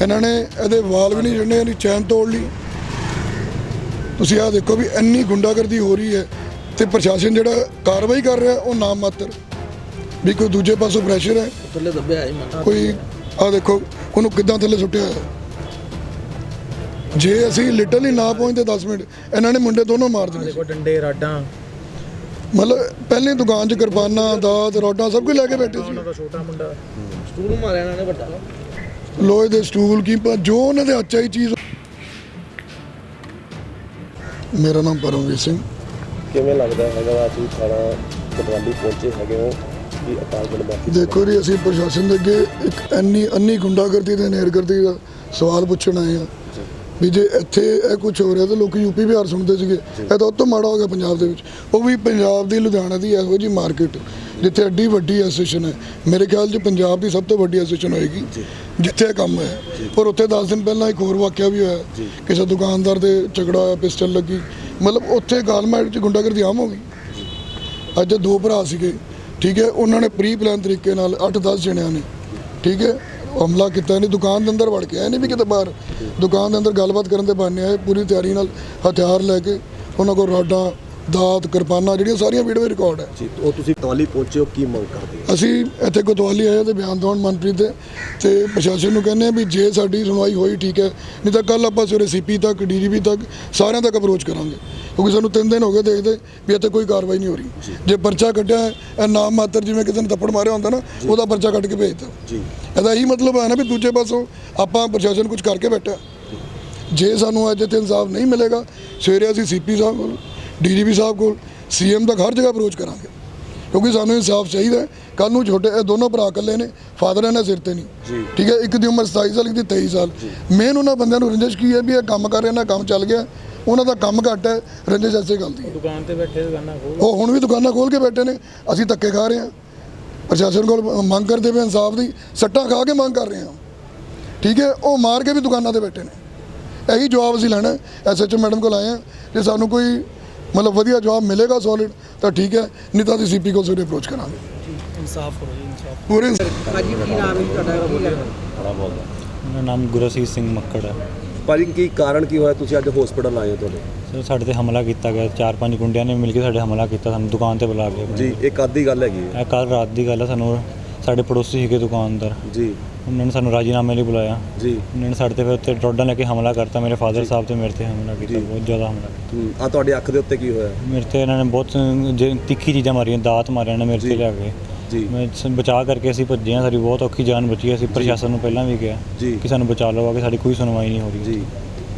ਇਹਨਾਂ ਨੇ ਇਹਦੇ ਵਾਲ ਵੀ ਨਹੀਂ ਜੜਨੇ ਇਹਦੀ ਚੈਨ ਤੋੜ ਲਈ। ਤੁਸੀਂ ਆਹ ਦੇਖੋ ਵੀ ਇੰਨੀ ਗੁੰਡਾਗਰਦੀ ਹੋ ਰਹੀ ਹੈ ਤੇ ਪ੍ਰਸ਼ਾਸਨ ਜਿਹੜਾ ਕਾਰਵਾਈ ਕਰ ਰਿਹਾ ਉਹ ਨਾਮ ਮਾਤਰ ਵੀ ਕੋਈ ਦੂਜੇ ਪਾਸੋਂ ਪ੍ਰੈਸ਼ਰ ਹੈ? ਥੱਲੇ ਦੱਬਿਆ ਹੈ ਮੈਂ ਕੋਈ ਆਹ ਦੇਖੋ ਉਹਨੂੰ ਕਿੱਦਾਂ ਥੱਲੇ ਸੁੱਟਿਆ? ਹੈ ਜੇ ਅਸੀਂ ਲਿਟਲ ਹੀ ਨਾ ਪਹੁੰਚਦੇ 10 ਮਿੰਟ ਇਹਨਾਂ ਨੇ ਮੁੰਡੇ ਦੋਨੋਂ ਮਾਰ ਦੇਣੇ ਸੀ। ਦੇਖੋ ਡੰਡੇ ਰਾਡਾਂ ਮਤਲਬ ਪਹਿਲੇ ਦੁਕਾਨ 'ਚ ਕਿਰਪਾਨਾਂ ਦਾਤ ਰੋਡਾਂ ਸਭ ਕੁਝ ਲੈ ਕੇ ਬੈਠੇ ਸੀ। ਉਹਨਾਂ ਦਾ ਛੋਟਾ ਮੁੰਡਾ। ਸਟੂਲ ਮਾਰਿਆ ਇਹਨਾਂ ਨੇ ਵੱਡਾ। ਲੋਹੇ ਦੇ ਸਟੂਲ ਕੀਪਰ ਜੋ ਉਹਨਾਂ ਦੇ ਅੱਛਾ ਹੀ ਚੀਜ਼। ਮੇਰਾ ਨਾਮ ਪਰਮਵੀਰ ਸਿੰਘ। ਕਿਵੇਂ ਲੱਗਦਾ ਹੈਗਾ ਵਾ ਤੁਸੀਂ ਥਾਣਾ ਕਟਵਾਲੀ ਪਹੁੰਚੇ ਹੈਗੇ ਹੋ? ਕਿ ਅਕਾਲ ਬਾਕੀ ਦੇਖੋ ਜੀ ਅਸੀਂ ਪ੍ਰਸ਼ਾਸਨ ਦੇ ਅੱਗੇ ਇੱਕ ਇੰਨੀ ਅੰਨੀ ਗੁੰਡਾਗਰਦੀ ਤੇ ਨੇਰਗਰਦੀ ਦਾ ਸਵਾਲ ਪੁੱਛਣ ਆਏ ਆ ਵੀ ਜੇ ਇੱਥੇ ਇਹ ਕੁਝ ਹੋ ਰਿਹਾ ਤਾਂ ਲੋਕ ਯੂਪੀ ਬਿਹਾਰ ਸੁਣਦੇ ਸੀਗੇ। ਇਹ ਤਾਂ ਉਹ ਤੋਂ ਮਾੜਾ ਹੋ ਗਿਆ ਪੰਜਾਬ ਦੇ ਵਿੱਚ। ਉਹ ਵੀ ਪੰਜਾਬ ਦੀ ਲੁਧਿਆਣਾ ਦੀ ਇਹੋ ਜੀ ਮਾਰਕੀਟ ਜਿੱਥੇ ਐਡੀ ਵੱਡੀ ਐਸੋਸੀਏਸ਼ਨ ਹੈ। ਮੇਰੇ ਖਿਆਲ 'ਚ ਪੰਜਾਬ ਦੀ ਸਭ ਤੋਂ ਵੱਡੀ ਐਸੋਸੀਏਸ਼ਨ ਹੋਏਗੀ ਜਿੱਥੇ ਕੰਮ ਹੈ ਪਰ ਉੱਥੇ 10 ਦਿਨ ਪਹਿਲਾਂ ਇੱਕ ਹੋਰ ਵਾਕਿਆ ਵੀ ਹੋਇਆ। ਕਿਸੇ ਦੁਕਾਨਦਾਰ ਦੇ ਝਗੜਾ ਹੋਇਆ ਪਿਸਟਲ ਲੱਗੀ। ਮਤਲਬ ਉੱਥੇ ਗਾਲਮੈਟ 'ਚ ਗੁੰਡਾਗਰਦੀ ਆਮ ਹੋ ਗਈ। ਅੱਜ ਦੋ ਭਰਾ ਸੀਗੇ ਠੀਕ ਹੈ ਉਹਨਾਂ ਨੇ ਪ੍ਰੀ ਪਲਾਨ ਤਰੀਕੇ ਨਾਲ 8-10 ਜਣਿਆਂ ਨੇ ਠੀਕ ਹੈ ਹਮਲਾ ਕੀਤਾ ਨਹੀਂ ਦੁਕਾਨ ਦੇ ਅੰਦਰ ਵੜ ਕੇ ਆਏ ਨਹੀਂ ਵੀ ਕਿਤੇ ਬਾਹਰ। ਦੁਕਾਨ ਦੇ ਅੰਦਰ ਗੱਲਬਾਤ ਕਰਨ ਦੇ ਬਹਾਨੇ ਆਏ, ਪੂਰੀ ਤਿਆਰੀ ਨਾਲ ਹਥਿਆਰ ਲੈ ਕੇ ਉਹਨਾਂ ਕੋਲ ਰਾਡਾਂ ਦਾਤ ਕਿਰਪਾਨਾਂ ਜਿਹੜੀਆਂ ਸਾਰੀਆਂ ਵੀਡੀਓ ਰਿਕਾਰਡ ਹੈ। ਜੀ ਉਹ ਤੁਸੀਂ ਕਟਵਾਲੀ ਪਹੁੰਚੇ ਹੋ ਕੀ ਮੰਗ ਕਰਦੇ ਹੋ? ਅਸੀਂ ਇੱਥੇ ਕੋਤਵਾਲੀ ਆਏ ਤੇ ਬਿਆਨ ਦਵਾਉਣ ਮਨਪ੍ਰੀਤ ਦੇ ਤੇ ਪ੍ਰਸ਼ਾਸਨ ਨੂੰ ਕਹਿੰਦੇ ਆ ਵੀ ਜੇ ਸਾਡੀ ਸੁਣਵਾਈ ਹੋਈ ਠੀਕ ਹੈ। ਨਹੀਂ ਤਾਂ ਕੱਲ ਆਪਾਂ ਸਵੇਰੇ ਸੀਪੀ ਤੱਕ ਡੀਜੀਪੀ ਤੱਕ ਸਾਰਿਆਂ ਤੱਕ ਅਪਰੋਚ ਕਰਾਂਗੇ। ਕਿਉਂਕਿ ਸਾਨੂੰ ਤਿੰਨ ਦਿਨ ਹੋ ਗਏ ਦੇਖਦੇ ਵੀ ਇੱਥੇ ਕੋਈ ਕਾਰਵਾਈ ਨਹੀਂ ਹੋ ਰਹੀ। ਜੇ। ਪਰਚਾ ਕੱਢਿਆ ਹੈ, ਇਹ ਨਾਮ ਮਾਤਰ ਜਿਵੇਂ ਕਿਸੇ ਨੇ ਥੱਪੜ ਮਾਰਿਆ ਹੁੰਦਾ ਨਾ ਉਹਦਾ ਪਰਚਾ ਕੱਢ ਕੇ ਭੇਜਦਾ ਜੀ। ਇਹਦਾ ਇਹੀ ਮਤਲਬ ਹੈ ਨਾ ਵੀ ਦੂਜੇ ਪਾਸੋਂ ਆਪਾਂ ਪ੍ਰਸ਼ਾਸਨ ਕੁਝ ਕਰਕੇ ਬੈਠਾ ਜੇ ਸਾਨੂੰ ਅੱਜ ਇੱਥੇ ਇਨਸਾਫ ਨਹੀਂ ਮਿਲੇਗਾ ਸਵੇਰੇ ਅਸੀਂ ਸੀਪੀ ਸਾਹਿਬ ਕੋਲ ਡੀਜੀਪੀ ਸਾਹਿਬ ਕੋਲ ਸੀਐਮ ਤੱਕ ਹਰ ਜਗ੍ਹਾ ਅਪਰੋਚ ਕਰਾਂਗੇ। ਕਿਉਂਕਿ ਸਾਨੂੰ ਇਨਸਾਫ ਚਾਹੀਦਾ ਕੱਲ ਨੂੰ ਛੋਟੇ ਇਹ ਦੋਨੋਂ ਭਰਾ ਇਕੱਲੇ ਨੇ ਫਾਦਰ ਇਹਨਾਂ ਸਿਰ ਤੇ। ਨਹੀਂ। ਠੀਕ ਹੈ ਇੱਕ ਦੀ ਉਮਰ 27 ਸਾਲ ਇੱਕ ਦੀ 23 ਸਾਲ। ਮੇਨ ਉਹਨਾਂ ਬੰਦਿਆਂ ਨੂੰ ਰੰਜਿਸ਼ ਕੀ ਹੈ ਵੀ ਇਹ ਕੰਮ ਕਰ ਰਹੇ ਨੇ ਕੰਮ ਚੱਲ ਗਿਆ। ਉਹਨਾਂ ਦਾ ਕੰਮ ਘੱਟ ਹੈ ਰੰਜਿਸ਼ ਐਸੇ ਗੱਲ ਦੀ ਹੈ। ਦੁਕਾਨ ਤੇ ਬੈਠੇ ਦੁਕਾਨਾਂ ਖੋਲ ਉਹ ਹੁਣ ਵੀ ਦੁਕਾਨਾਂ ਖੋਲ ਕੇ ਬੈਠੇ ਨੇ। ਅਸੀਂ ਧੱਕੇ ਖਾ ਰਹੇ ਹਾਂ। ਪ੍ਰਸ਼ਾਸਨ ਕੋਲ ਮੰਗ ਕਰਦੇ ਪਏ ਇਨਸਾਫ ਦੀ। ਸੱਟਾਂ ਖਾ ਕੇ ਮੰਗ ਕਰ ਰਹੇ ਹਾਂ। ਠੀਕ ਹੈ ਉਹ ਮਾਰ ਕੇ ਵੀ ਦੁਕਾਨਾਂ ਤੇ ਬੈਠੇ ਨੇ। ਇਹੀ ਜਵਾਬ ਅਸੀਂ ਲੈਣਾ ਐਸਐਚਓ ਮੈਡਮ ਕੋਲ ਆਏ ਹਾਂ। ਜੇ ਸਾਨੂੰ ਕੋਈ ਮਤਲਬ ਵਧੀਆ ਜਵਾਬ ਮਿਲੇਗਾ ਸੋਲਿਡ ਤਾਂ ਠੀਕ ਹੈ ਨਹੀਂ ਤਾਂ ਅਸੀਂ ਸੀਪੀ ਕੋਲ ਸਵੇਰੇ ਅਪਰੋਚ ਕਰਾਂਗੇ। ਇਨਸਾਫ ਕਰੋ ਜੀ ਇਨਸਾਫ। ਪੂਰੇ ਭਾਜੀ ਕੀ ਨਾਮ ਹੈ ਤੁਹਾਡਾ? ਬੋਲਿਆ ਮੇਰਾ ਨਾਮ ਗੁਰਸੀਤ ਸਿੰਘ ਮੱਕੜ ਹੈ। ਭਾਜੀ ਕੀ ਕਾਰਨ ਕੀ ਹੋਇਆ? ਤੁਸੀਂ ਅੱਜ ਹਸਪੀਟਲ ਆਏ ਹੋ ਤੁਹਾਡੇ? ਸਰ ਸਾਡੇ ਤੇ ਹਮਲਾ ਕੀਤਾ ਗਿਆ। ਚਾਰ ਪੰਜ ਗੁੰਡਿਆਂ ਨੇ ਮਿਲ ਕੇ ਸਾਡੇ ਹਮਲਾ ਕੀਤਾ ਸਾਨੂੰ ਦੁਕਾਨ ਤੇ ਬੁਲਾ ਕੇ ਜੀ ਇੱਕ ਆਦੀ ਗੱਲ ਹੈਗੀ ਹੈ। ਇਹ ਕੱਲ ਰਾਤ ਦੀ ਗੱਲ ਹੈ ਸਾਨੂੰ ਸਾਡੇ ਪੜੋਸੀ ਸੀਗੇ ਦੁਕਾਨਦਾਰ। ਜੀ। ਉਹਨਾਂ ਨੇ ਸਾਨੂੰ ਰਾਜੀਨਾਮੇ ਲਈ ਬੁਲਾਇਆ। ਜੀ। ਉਹਨਾਂ ਨੇ ਸਾਡੇ ਤੇ ਫਿਰ ਉੱਤੇ ਰੋਡਾਂ ਲੈ ਕੇ ਹਮਲਾ ਕਰਤਾ। ਮੇਰੇ ਫਾਦਰ ਸਾਹਿਬ ਤੇ ਮੇਰੇ ਤੇ ਹਮਲਾ ਕੀਤਾ। ਬਹੁਤ ਜ਼ਿਆਦਾ ਹਮਲਾ ਆ ਤੁਹਾਡੀ ਅੱਖ ਦੇ ਉੱਤੇ ਕੀ ਹੋਇਆ? ਮੇਰੇ ਤੇ ਇਹਨਾਂ ਨੇ ਬਹੁਤ ਜੇ ਤਿੱਖੀ ਚੀਜ਼ਾਂ ਮਾਰੀਆਂ ਦਾਤ ਮਾਰਿਆ ਨੇ ਮੇਰੇ। ਤੇ ਲਿਆ ਕੇ। ਜੀ। ਮੈਂ ਸ- ਬਚਾਅ ਕਰਕੇ ਅਸੀਂ ਭੱਜੇ ਹਾਂ। ਸਾਡੀ ਬਹੁਤ ਔਖੀ ਜਾਨ ਬਚੀ ਹੈ। ਅਸੀਂ ਪ੍ਰਸ਼ਾਸਨ ਨੂੰ ਪਹਿਲਾਂ ਵੀ ਕਿਹਾ ਜੀ। ਕਿ ਸਾਨੂੰ ਬਚਾ ਲਓ ਆ ਕਿ ਸਾਡੀ ਕੋਈ ਸੁਣਵਾਈ ਨਹੀਂ ਹੋ ਰਹੀ। ਜੀ।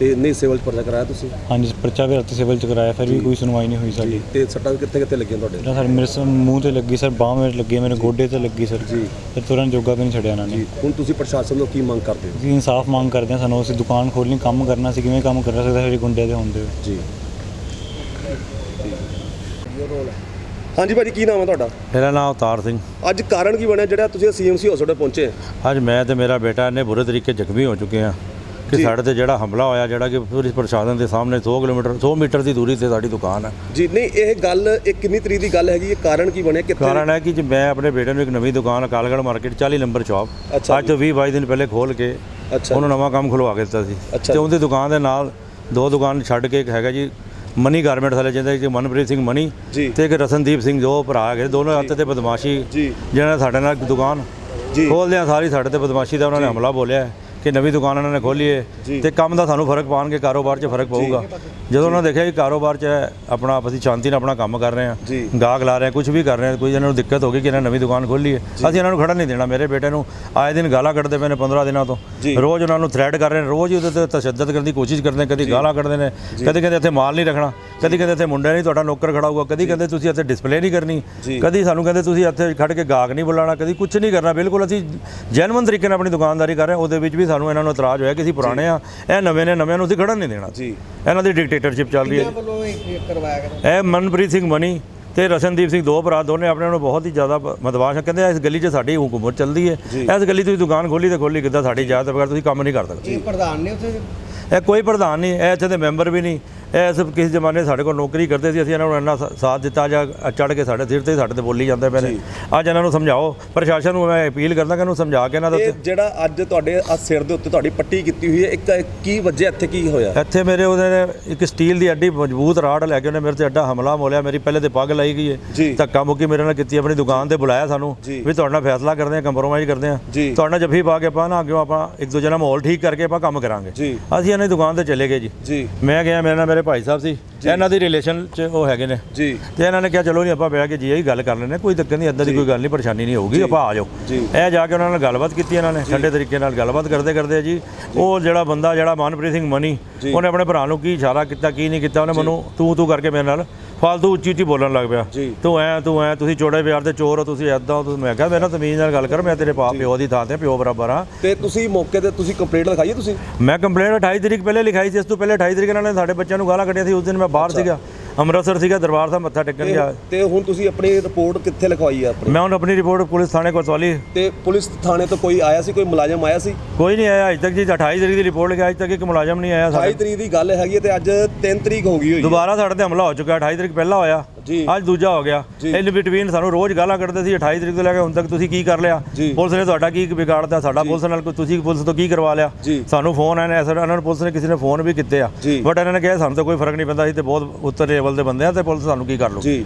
ਤੇ ਨਹੀਂ ਸਿਵਲ ਚ ਪਰਚਾ ਕਰਾਇਆ ਤੁਸੀਂ? ਹਾਂਜੀ ਪਰਚਾ ਵੀ ਰਾਤੀ ਸਿਵਲ ਚ ਕਰਾਇਆ ਫਿਰ ਵੀ। ਕੋਈ ਸੁਣਵਾਈ ਨਹੀਂ ਹੋਈ ਸਾਡੀ। ਤੇ ਸੱਟਾਂ ਕਿੱਥੇ ਕਿੱਥੇ ਲੱਗੀਆਂ ਤੁਹਾਡੇ? ਜਿਹੜਾ ਸਰ ਮੇਰੇ ਸ- ਮੂੰਹ ਤੇ ਲੱਗੀ ਸਰ ਬਾਹ ਮੇਰੇ ਲੱਗੀ ਮੇਰੇ ਗੋਡੇ ਤੇ ਲੱਗੀ ਸਰ। ਜੀ। ਤੇ ਤੁਰਨ ਜੋਗਾ ਵੀ ਨਹੀਂ ਛੱਡਿਆ ਇਹਨਾਂ ਨੇ। ਜੀ। ਹੁਣ ਤੁਸੀਂ ਪ੍ਰਸ਼ਾਸਨ ਤੋਂ ਕੀ ਮੰਗ ਕਰਦੇ ਹੋ? ਅਸੀਂ ਇਨਸਾਫ ਮੰਗ ਕਰਦੇ ਹਾਂ ਸਾਨੂੰ ਅਸੀਂ ਦੁਕਾਨ ਖੋਲਣੀ ਕੰਮ ਕਰਨਾ ਸੀ ਕਿਵੇਂ ਕੰਮ ਕਰ ਸਕਦਾ ਸਾਡੇ ਗੁੰਡੇ ਦੇ ਹੁੰਦੇ ਹੋਏ। ਜੀ। ਹਾਂਜੀ ਭਾਜੀ ਕੀ ਨਾਮ ਹੈ ਤੁਹਾਡਾ? ਮੇਰਾ ਨਾਮ ਅਵਤਾਰ ਸਿੰਘ। ਅੱਜ ਕਾਰਨ ਕੀ ਬਣਿਆ ਜਿਹੜਾ ਤੁਸੀਂ ਸੀਐਮਸੀ ਹਸਪੀਟਲ ਪਹੁੰਚੇ? ਅੱਜ ਮੈਂ ਤੇ ਮੇਰਾ ਬੇਟਾ ਨੇ ਬੁਰੇ ਤਰੀਕੇ ਜ਼ਖਮੀ ਹੋ ਚੁੱਕੇ ਆ ਕਿ। ਸਾਡੇ ਤੇ ਜਿਹੜਾ ਹਮਲਾ ਹੋਇਆ ਜਿਹੜਾ ਕਿ ਪੁਲਿਸ ਪ੍ਰਸ਼ਾਸਨ ਦੇ ਸਾਹਮਣੇ 100 ਕਿਲੋਮੀਟਰ 100 ਮੀਟਰ ਦੀ ਦੂਰੀ ਤੇ ਸਾਡੀ ਦੁਕਾਨ ਹੈ ਜੀ ਨਹੀਂ ਇਹ ਗੱਲ ਇਹ ਕਿੰਨੀ ਤਰੀਕ ਦੀ ਗੱਲ ਹੈਗੀ ਇਹ ਕਾਰਨ ਕੀ ਬਣਿਆ ਕਿੱਥੇ ਕਾਰਨ ਹੈ ਕਿ ਜੇ ਮੈਂ ਆਪਣੇ ਬੇਟੇ ਨੂੰ ਇੱਕ ਨਵੀਂ ਦੁਕਾਨ ਅਕਾਲਗੜ੍ਹ ਮਾਰਕੀਟ 40 ਨੰਬਰ ਸ਼ਾਪ ਅੱਜ ਤੋਂ 20 22 ਦਿਨ ਪਹਿਲੇ ਖੋਲ ਕੇ ਅੱਛਾ ਉਹਨੂੰ ਨਵਾਂ ਕੰਮ ਖੁਲਵਾ ਕੇ ਦਿੱਤਾ ਸੀ ਤੇ ਉਹਦੀ ਦੁਕਾਨ ਦੇ ਨਾਲ ਦੋ ਦੁਕਾਨ ਛੱਡ ਕੇ ਇੱਕ ਹੈਗਾ ਜੀ ਮਨੀ ਗਾਰਮੈਂਟ ਵਾਲੇ ਜਿਹਦੇ ਕਿ ਮਨਪ੍ਰੀਤ ਸਿੰਘ ਮਨੀ। ਤੇ ਇੱਕ ਰਸਨਦੀਪ ਸਿੰਘ ਜੋ ਭਰਾ ਹੈਗੇ ਦੋਨੋਂ ਹੱਥ ਤੇ ਬਦਮਾਸ਼ੀ। ਜਿਹਨਾਂ ਸਾਡੇ ਨਾਲ ਦੁਕਾਨ। ਖੋਲਦਿਆਂ ਸਾਰੀ ਸਾਡੇ ਤੇ ਬਦਮਾਸ਼ੀ ਦਾ ਉਹਨਾਂ ਨੇ ਹਮਲਾ ਬੋਲਿਆ ਕਿ ਨਵੀਂ ਦੁਕਾਨ ਉਹਨਾਂ ਨੇ ਖੋਲੀ ਹੈ ਜੀ। ਤੇ ਕੰਮ ਦਾ ਸਾਨੂੰ ਫ਼ਰਕ ਪਾਉਣਗੇ ਕਾਰੋਬਾਰ 'ਚ ਫ਼ਰਕ ਪਊਗਾ। ਜਦੋਂ ਉਹਨਾਂ ਨੇ ਦੇਖਿਆ ਕਿ ਕਾਰੋਬਾਰ 'ਚ ਆਪਣਾ ਅਸੀਂ ਸ਼ਾਂਤੀ ਨਾਲ ਆਪਣਾ ਕੰਮ ਕਰ ਰਹੇ। ਹਾਂ ਗਾਹਕ ਲਾ ਰਹੇ ਹਾਂ ਕੁਝ ਵੀ ਕਰ ਰਹੇ ਹਾਂ ਕੋਈ ਇਹਨਾਂ ਨੂੰ ਦਿੱਕਤ ਹੋ ਗਈ ਕਿ ਇਹਨਾਂ ਨਵੀਂ ਦੁਕਾਨ ਖੋਲੀ ਹੈ ਅਸੀਂ ਇਹਨਾਂ ਨੂੰ ਖੜਾ ਨਹੀਂ ਦੇਣਾ। ਮੇਰੇ ਬੇਟੇ ਨੂੰ ਆਏ ਦਿਨ ਗਾਲਾਂ ਕੱਢਦੇ ਪਏ ਨੇ 15 ਦਿਨਾਂ ਤੋਂ। ਰੋਜ਼ ਉਹਨਾਂ ਨੂੰ ਥ੍ਰੈਟ ਕਰ ਰਹੇ ਨੇ ਰੋਜ਼ ਹੀ ਉਹਦੇ ਤੇ ਤਸ਼ੱਦਦ ਕਰਨ ਦੀ ਕੋਸ਼ਿਸ਼ ਕਰਦੇ ਨੇ ਕਦੀ ਗਾਲਾਂ ਕੱਢਦੇ ਨੇ ਕਦੀ ਕਹਿੰਦੇ ਇੱਥੇ ਮਾਲ ਨਹੀਂ ਰੱਖਣਾ। ਕਦੀ ਕਹਿੰਦੇ ਇੱਥੇ ਮੁੰਡਾ ਨਹੀਂ ਤੁਹਾਡਾ ਨੌਕਰ ਖੜਾ ਹੋਊਗਾ। ਕਦੀ ਕਹਿੰਦੇ ਤੁਸੀਂ ਇੱਥੇ ਡਿਸਪਲੇ ਨਹੀਂ ਕਰਨੀ। ਕਦੀ ਸਾਨੂੰ ਕਹਿੰਦੇ ਤੁਸੀਂ ਇੱਥੇ ਖੜ ਕੇ ਗਾਹਕ ਨਹੀਂ ਬੁਲਾਉਣਾ ਕਦੀ ਕੁਝ ਨਹੀਂ ਕਰਨਾ। ਬਿਲਕੁਲ ਅਸੀਂ ਜੈਨੂਇਨ ਤਰੀਕੇ ਨਾਲ ਆਪਣੀ ਦੁਕਾਨਦਾਰੀ ਕਰ ਰਹੇ ਹਾਂ। ਉਹਦੇ ਵਿੱਚ ਵੀ ਸਾਨੂੰ ਇਹਨਾਂ ਨੂੰ ਇਤਰਾਜ਼ ਹੋਇਆ ਕਿ ਅਸੀਂ ਪੁਰਾਣੇ ਆ ਇਹ ਨਵੇਂ ਨੇ ਨਵਿਆਂ ਨੂੰ ਅਸੀਂ ਖੜਨ ਨਹੀਂ ਦੇਣਾ। ਜੀ। ਇਹਨਾਂ ਦੀ ਡਿਕਟੇਟਰਸ਼ਿਪ ਚੱਲ ਰਹੀ ਹੈ। ਵੱਲੋਂ ਇਹ ਕਰਵਾਇਆ ਗਿਆ? ਇਹ ਮਨਪ੍ਰੀਤ ਸਿੰਘ ਮਨੀ ਤੇ ਰਸ਼ਨਦੀਪ ਸਿੰਘ ਦੋ ਭਰਾ ਦੋਨੇ ਆਪਣੇ ਨੂੰ ਬਹੁਤ ਹੀ ਜ਼ਿਆਦਾ ਆ। ਕਹਿੰਦੇ ਇਸ ਗਲੀ 'ਚ ਸਾਡੀ ਹਕੂਮਤ ਚੱਲਦੀ ਹੈ। ਇਸ ਗਲੀ 'ਚ ਤੁਸੀਂ ਦੁਕਾਨ ਖੋਲੀ ਤੇ ਖੋਲੀ ਕਿੱਦਾਂ ਸਾਡੀ ਇਜਾਜ਼ਤ ਬਗੈਰ ਤੁਸੀਂ ਕੰਮ ਨਹੀਂ ਕਰ ਸਕਦੇ। ਇਹ ਪ੍ਰਧਾਨ ਨੇ ਉੱਥੇ ਇਹ ਕੋਈ ਪ੍ਰਧਾਨ ਨਹੀਂ ਇਹ ਇੱਥੇ ਦੇ ਮੈਂਬਰ ਵੀ ਨਹੀਂ। ਇਹ ਸਭ ਕਿਸੇ ਜ਼ਮਾਨੇ ਸਾਡੇ ਕੋਲ ਨੌਕਰੀ ਕਰਦੇ ਸੀ ਅਸੀਂ ਇਹਨਾਂ ਨੂੰ ਇੰਨਾ ਸਾਥ ਦਿੱਤਾ ਜਾਂ ਚੜ ਕੇ ਸਾਡੇ ਸਿਰ ਤੇ ਸਾਡੇ ਤੇ ਬੋਲੀ ਜਾਂਦੇ ਪਏ ਨੇ। ਅੱਜ ਇਹਨਾਂ ਨੂੰ ਸਮਝਾਓ। ਪ੍ਰਸ਼ਾਸਨ ਨੂੰ ਮੈਂ ਅਪੀਲ ਕਰਦਾ ਕਿ ਇਹਨੂੰ ਸਮਝਾ ਕੇ ਇਹਨਾਂ ਦਾ ਇਹ ਜਿਹੜਾ ਅੱਜ ਤੁਹਾਡੇ ਸਿਰ ਦੇ ਉੱਤੇ ਤੁਹਾਡੀ ਪੱਟੀ ਕੀਤੀ ਹੋਈ ਹੈ ਇੱਕ ਕੀ ਵਜ੍ਹਾ ਇੱਥੇ ਕੀ ਹੋਇਆ? ਇੱਥੇ ਮੇਰੇ ਉਹਦੇ ਇੱਕ ਸਟੀਲ ਦੀ ਅੱਡੀ ਮਜ਼ਬੂਤ ਰਾਡ ਲੈ ਕੇ ਉਹਨੇ ਮੇਰੇ ਤੇ ਅੱਡਾ ਹਮਲਾ ਮੋਲਿਆ ਮੇਰੀ ਪਹਿਲੇ ਤੇ ਪੱਗ ਲਾਈ ਗਈ। ਹੈ। ਧੱਕਾ ਮੁੱਕੀ ਮੇਰੇ ਨਾਲ ਕੀਤੀ ਆਪਣੀ ਦੁਕਾਨ ਤੇ ਬੁਲਾਇਆ ਸਾਨੂੰ। ਵੀ ਤੁਹਾਡੇ ਨਾਲ ਫੈਸਲਾ ਕਰਦੇ ਆ ਕੰਪਰੋਮਾਈਜ਼ ਕਰਦੇ ਆ ਜੀ। ਤੁਹਾਡੇ ਨਾਲ ਜੱਫੀ ਪਾ ਕੇ ਆਪਾਂ ਨਾ ਅੱਗੇ ਆਪਾਂ ਇੱਕ ਦੂਜੇ ਨਾਲ ਮਾਹੌਲ ਠੀਕ ਕਰਕੇ ਆਪਾਂ ਕੰਮ ਕਰਾਂਗੇ। ਅਸੀਂ ਇਹਨਾਂ ਦੀ ਦੁਕਾਨ ਤੇ ਚਲੇ ਗਏ ਜੀ। ਮੈਂ ਗਿਆ ਮੇਰੇ ਨਾਲ ਮੇਰੇ ਭਾਈ ਸਾਹਿਬ ਸੀ ਇਹਨਾਂ ਦੀ ਰਿਲੇਸ਼ਨ ਚ ਉਹ ਹੈਗੇ ਨੇ। ਜੀ। ਤੇ ਇਹਨਾਂ ਨੇ ਕਿਹਾ ਚਲੋ ਨਹੀਂ ਆਪਾਂ ਬਹਿ ਕੇ ਜੀ ਇਹ ਗੱਲ ਕਰ ਲੈਂਦੇ ਹਾਂ, ਕੋਈ ਦਿੱਕਤ ਨਹੀਂ ਇਦਾਂ ਦੀ ਕੋਈ ਗੱਲ ਨਹੀਂ ਪਰੇਸ਼ਾਨੀ ਨਹੀਂ ਹੋਊਗੀ ਆਪਾਂ ਆ ਜਾਓ। ਇਹ ਜਾ ਕੇ ਉਹਨਾਂ ਨਾਲ ਗੱਲਬਾਤ ਕੀਤੀ ਇਹਨਾਂ ਨੇ ਠੰਡੇ ਤਰੀਕੇ ਨਾਲ ਗੱਲਬਾਤ ਕਰਦੇ ਕਰਦੇ ਜੀ। ਉਹ ਜਿਹੜਾ ਬੰਦਾ ਜਿਹੜਾ ਮਨਪ੍ਰੀਤ ਸਿੰਘ ਮਨੀ ਉਹਨੇ ਆਪਣੇ ਭਰਾ ਨੂੰ ਕੀ ਇਸ਼ਾਰਾ ਕੀਤਾ ਕੀ ਨਹੀਂ ਕੀਤਾ ਉਹਨੇ ਮੈਨੂੰ ਤੂੰ ਤੂੰ ਕਰਕੇ ਮੇਰੇ ਨਾਲ ਫਾਲਤੂ ਉੱਚੀ ਉੱਚੀ ਬੋਲਣ ਲੱਗ ਪਿਆ। ਤੂੰ ਐ ਤੂੰ ਐ ਤੁਸੀਂ ਚੋੜੇ ਪਿਆਰ ਦੇ ਚੋਰ ਹੋ ਤੁਸੀਂ ਐਦਾਂ ਤੁਸੀਂ ਮੈਂ ਕਿਹਾ ਮੇਰੇ ਨਾਲ ਤਮੀਜ਼ ਨਾਲ ਗੱਲ ਕਰ ਮੈਂ ਤੇਰੇ ਪਾਪ ਪਿਓ ਦੀ ਥਾਂ ਤੇ ਪਿਓ ਬਰਾਬਰ ਆ ਤੇ ਤੁਸੀਂ ਮੌਕੇ ਤੇ ਤੁਸੀਂ ਕੰਪਲੇਂਟ ਲਿਖਾਈ ਤੁਸੀਂ? ਮੈਂ ਕੰਪਲੇਂਟ 28 ਤਰੀਕ ਪਹਿਲੇ ਲਿਖਾਈ ਸੀ ਇਸ ਤੋਂ ਪਹਿਲੇ 28 ਤਰੀਕ ਇਹਨਾਂ ਨੇ ਸਾਡੇ ਬੱਚਿਆਂ ਨੂੰ ਗਾਲਾਂ ਕੱਢੀਆਂ ਸੀ ਉਸ ਦਿਨ ਮੈਂ ਬਾਹਰ ਸੀਗਾ। ਅੰਮ੍ਰਿਤਸਰ ਸੀਗਾ ਦਰਬਾਰ ਸਾਹਿਬ ਮੱਥਾ ਟੇਕਣ ਗਿਆ। ਤੇ ਹੁਣ ਤੁਸੀਂ ਆਪਣੀ ਰਿਪੋਰਟ ਕਿੱਥੇ ਲਿਖਵਾਈ ਆਪਣੀ? ਮੈਂ ਹੁਣ ਆਪਣੀ ਰਿਪੋਰਟ ਪੁਲਿਸ ਥਾਣੇ ਕੋਤਵਾਲੀ ਤੇ ਪੁਲਿਸ ਥਾਣੇ ਤੋਂ ਕੋਈ ਆਇਆ ਸੀ ਕੋਈ ਮੁਲਾਜ਼ਮ ਆਇਆ ਸੀ? ਕੋਈ ਨਹੀਂ ਆਇਆ ਅਜੇ ਤੱਕ ਜੀ 28 ਤਰੀਕ ਦੀ ਰਿਪੋਰਟ ਅਜੇ ਤੱਕ ਇੱਕ ਮੁਲਾਜ਼ਮ ਨਹੀਂ ਆਇਆ 28 ਸਾਡੇ। ਤਰੀਕ ਦੀ ਗੱਲ ਹੈਗੀ ਤੇ ਅੱਜ 3 ਤਰੀਕ ਹੋ ਗਈ ਹੋਈ ਦੁਬਾਰਾ ਸਾਡੇ ਤੇ ਹਮਲਾ ਹੋ ਚੁੱਕਾ 28 ਤਰੀਕ ਪਹਿਲਾਂ ਹੋਇਆ। ਜੀ। ਅੱਜ ਦੂਜਾ ਹੋ ਗਿਆ। ਇਨ ਬਿਟਵੀਨ ਸਾਨੂੰ ਰੋਜ਼ ਗਾਲਾਂ ਕੱਢਦੇ ਸੀ 28 ਤਰੀਕ ਤੋਂ ਲੈ ਕੇ ਹੁਣ ਤੱਕ ਤੁਸੀਂ ਕੀ ਕਰ ਲਿਆ। ਪੁਲਿਸ ਨੇ ਤੁਹਾਡਾ ਕੀ ਵਿਗਾੜਦਾ ਸਾਡਾ ਪੁਲਿਸ ਨਾਲ ਕੋਈ ਤੁਸੀਂ ਪੁਲਿਸ ਤੋਂ ਕੀ ਕਰਵਾ ਲਿਆ। ਸਾਨੂੰ ਫੋਨ ਆਏ ਨੇ ਐਸਾ ਇਹਨਾਂ ਨੂੰ ਪੁਲਿਸ ਨੇ ਕਿਸੇ ਨੇ ਫੋਨ ਵੀ ਕੀਤੇ ਆ। ਬਟ ਇਹਨਾਂ ਨੇ ਕਿਹਾ ਸਾਨੂੰ ਤਾਂ ਕੋਈ ਫ਼ਰਕ ਨਹੀਂ ਪੈਂਦਾ ਅਸੀਂ ਤੇ ਬਹੁਤ ਉੱਤਰ ਲੈਵਲ ਦੇ ਬੰਦੇ ਆ ਤੇ ਪੁਲਿਸ ਸਾਨੂੰ ਕੀ ਕਰ ਲੂ ਜੀ।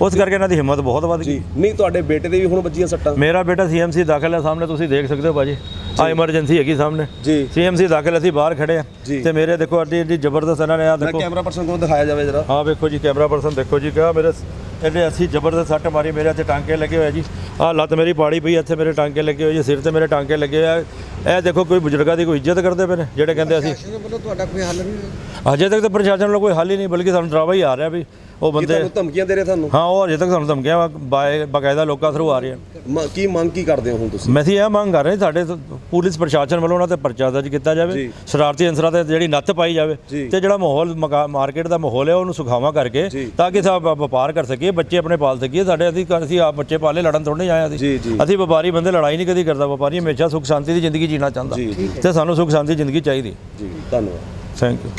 ਉਸ ਕਰਕੇ ਇਹਨਾਂ ਦੀ ਹਿੰਮਤ ਬਹੁਤ ਵੱਧ ਗਈ। ਨਹੀਂ ਤੁਹਾਡੇ ਬੇਟੇ ਦੇ ਵੀ ਹੁਣ ਵੱਜੀਆਂ ਸੱਟਾਂ। ਮੇਰਾ ਬੇਟਾ ਸੀਐਮਸੀ ਦਾਖਲ ਹੈ ਸਾਹਮਣੇ ਤੁਸੀਂ ਦੇਖ ਸਕਦੇ ਹੋ ਬਾਜੀ ਆ ਐਮਰਜੈਂਸੀ ਹੈਗੀ ਸਾਹਮਣੇ। ਜੀ। ਸੀਐਮਸੀ ਦਾਖਲ ਅਸੀਂ ਬਾਹਰ ਖੜੇ ਆ। ਤੇ ਮੇਰੇ ਦੇਖੋ ਅੱਡੀ ਅੱਡੀ ਜ਼ਬਰਦਸਤ ਇਹਨਾਂ ਨੇ ਆ ਮੈਂ ਦੇਖੋ। ਕੈਮਰਾ ਪਰਸਨ ਕੋਲ ਦਿਖਾਇਆ ਜਾਵੇ ਜਰਾ। ਆ ਵੇਖੋ ਜੀ ਕੈਮਰਾ ਪਰਸਨ ਦੇਖੋ ਜੀ ਕਿਹਾ ਮੇਰੇ ਇਹਨੇ ਅਸੀਂ ਜ਼ਬਰਦਸਤ ਸੱਟ ਮਾਰੀ ਮੇਰੇ ਇੱਥੇ ਟਾਂਕੇ ਲੱਗੇ ਹੋਏ ਜੀ। ਆ ਲੱਤ ਮੇਰੀ ਪਾੜੀ ਪਈ ਇੱਥੇ ਮੇਰੇ ਟਾਂਕੇ ਲੱਗੇ ਹੋਏ ਜੀ ਸਿਰ ਤੇ ਮੇਰੇ ਟਾਂਕੇ ਲੱਗੇ ਹੋਏ ਆ। ਇਹ ਦੇਖੋ ਕੋਈ ਬਜ਼ੁਰਗਾਂ ਦੀ ਕੋਈ ਇੱਜ਼ਤ ਕਰਦੇ ਪਏ ਨੇ ਜਿਹੜੇ ਕਹਿੰਦੇ ਅਸੀਂ ਤੁਹਾਡਾ ਕੋਈ ਹੱਲ ਨਹੀਂ ਅਜੇ ਤੱਕ ਤਾਂ ਪ੍ਰਸ਼ਾਸਨ ਵੱਲੋਂ ਕੋਈ ਹੱਲ ਹੀ ਨਹੀਂ ਬਲਕਿ ਸਾਨੂੰ ਡਰਾਵਾ ਹੀ ਆ ਰਿਹਾ ਵੀ ਉਹ ਕੀ ਬੰਦੇ ਤੁਹਾਨੂੰ ਧਮਕੀਆਂ ਦੇ ਰਹੇ ਤੁਹਾਨੂੰ ਹਾਂ ਉਹ ਅਜੇ ਤੱਕ ਸਾਨੂੰ ਧਮਕੀਆਂ ਬਾਏ ਬਕਾਇਦਾ ਲੋਕਾਂ ਥਰੂ ਆ ਰਹੀਆਂ ਮ- ਕੀ ਮੰਗ ਕੀ ਕਰਦੇ ਹੋ ਹੁਣ ਤੁਸੀਂ ਮੈਂ ਅਸੀਂ ਇਹ ਮੰਗ ਕਰ ਰਹੇ ਸਾਡੇ ਤੋਂ ਪੁਲਿਸ ਪ੍ਰਸ਼ਾਸਨ ਵੱਲੋਂ ਉਹਨਾਂ ਤੇ ਪਰਚਾ ਦਰਜ ਕੀਤਾ ਜਾਵੇ ਜੀ। ਸ਼ਰਾਰਤੀ ਅੰਸਰਾਂ ਤੇ ਜਿਹੜੀ ਨੱਥ ਪਾਈ ਜਾਵੇ ਜੀ। ਤੇ ਜਿਹੜਾ ਮਾਹੌਲ ਮਕਾ- ਮਾਰਕੀਟ ਦਾ ਮਾਹੌਲ ਹੈ ਉਹਨੂੰ ਸੁਖਾਵਾਂ ਕਰਕੇ ਜੀ। ਤਾਂ ਕਿ ਸਭ ਵਪਾਰ ਕਰ ਸਕੀਏ ਬੱਚੇ ਆਪਣੇ ਪਾਲ ਸਕੀਏ ਸਾਡੇ ਅਸੀਂ ਅਸੀਂ ਆਪ ਬੱਚੇ ਪਾਲੇ ਲੜਨ ਥੋੜ੍ਹੇ ਆਏ ਅਸੀਂ ਜੀ, ਜੀ। ਅਸੀਂ ਵਪਾਰੀ ਬੰਦੇ ਲੜਾਈ ਨਹੀਂ ਕਦੀ ਕਰਦਾ ਵਪਾਰੀ ਹਮੇਸ਼ਾ ਸੁਖ ਸ਼ਾਂਤੀ ਦੀ ਜ਼ਿੰਦਗੀ ਜੀਣਾ ਚਾਹੁੰਦਾ ਜੀ। ਤੇ ਸਾਨੂੰ ਸੁਖ ਸ਼ਾਂਤੀ ਜ਼ਿੰਦਗੀ ਚਾਹੀਦੀ ਜੀ ਧੰਨਵਾਦ ਥੈਂਕ ਯੂ